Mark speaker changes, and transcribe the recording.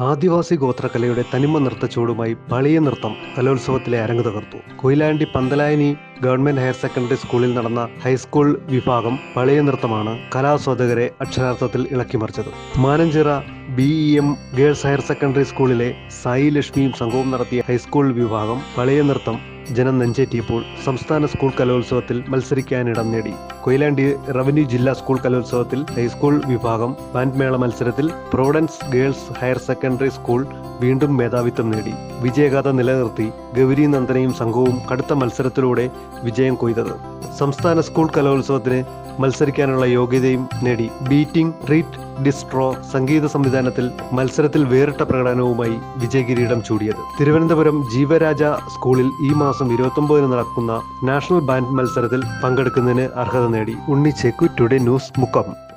Speaker 1: ആദിവാസി ഗോത്രകലയുടെ തനിമ നൃത്തച്ചുവടുമായി പളിയ നൃത്തം കലോത്സവത്തിലെ അരങ്ങ് തകർത്തു. Koyilandy Panthalayani government higher secondary സ്കൂളിൽ നടന്ന ഹൈസ്കൂൾ വിഭാഗം പളിയ നൃത്തമാണ് കലാസ്വാദകരെ അക്ഷരാർത്ഥത്തിൽ ഇളക്കിമറിച്ചത് Mananchira B E M girls higher secondary സ്കൂളിലെ സായി ലക്ഷ്മിയും സംഘവും നടത്തിയ ഹൈസ്കൂൾ വിഭാഗം പളിയ നൃത്തം ജനം നെഞ്ചേറ്റിയപ്പോൾ സംസ്ഥാന സ്കൂൾ കലോത്സവത്തിൽ മത്സരിക്കാനിടം നേടി. കൊയിലാണ്ടി റവന്യൂ ജില്ലാ സ്കൂൾ കലോത്സവത്തിൽ ഹൈസ്കൂൾ വിഭാഗം ബാൻഡ് മേള മത്സരത്തിൽ Providence girls higher secondary school വീണ്ടും മേധാവിത്വം നേടി. വിജയഗാഥ നിലനിർത്തി ഗൗരി നന്ദനയും സംഘവും കടുത്ത മത്സരത്തിലൂടെ വിജയം കൊയ്തത്. സംസ്ഥാന സ്കൂൾ കലോത്സവത്തിന് മത്സരിക്കാനുള്ള യോഗ്യതയും നേടി. ബീറ്റിംഗ് ട്രീറ്റ് ഡിസ്ട്രോ സംഗീത സംവിധാനത്തിൽ മത്സരത്തിൽ വേറിട്ട പ്രകടനവുമായി വിജയകിരീടം ചൂടിയത്. തിരുവനന്തപുരം ജീവരാജ സ്കൂളിൽ ഈ മാസം ഇരുപത്തൊമ്പതിന് നടക്കുന്ന നാഷണൽ ബാൻഡ് മത്സരത്തിൽ പങ്കെടുക്കുന്നതിന് അർഹത നേടി. Unni Chekku today news Mukkam.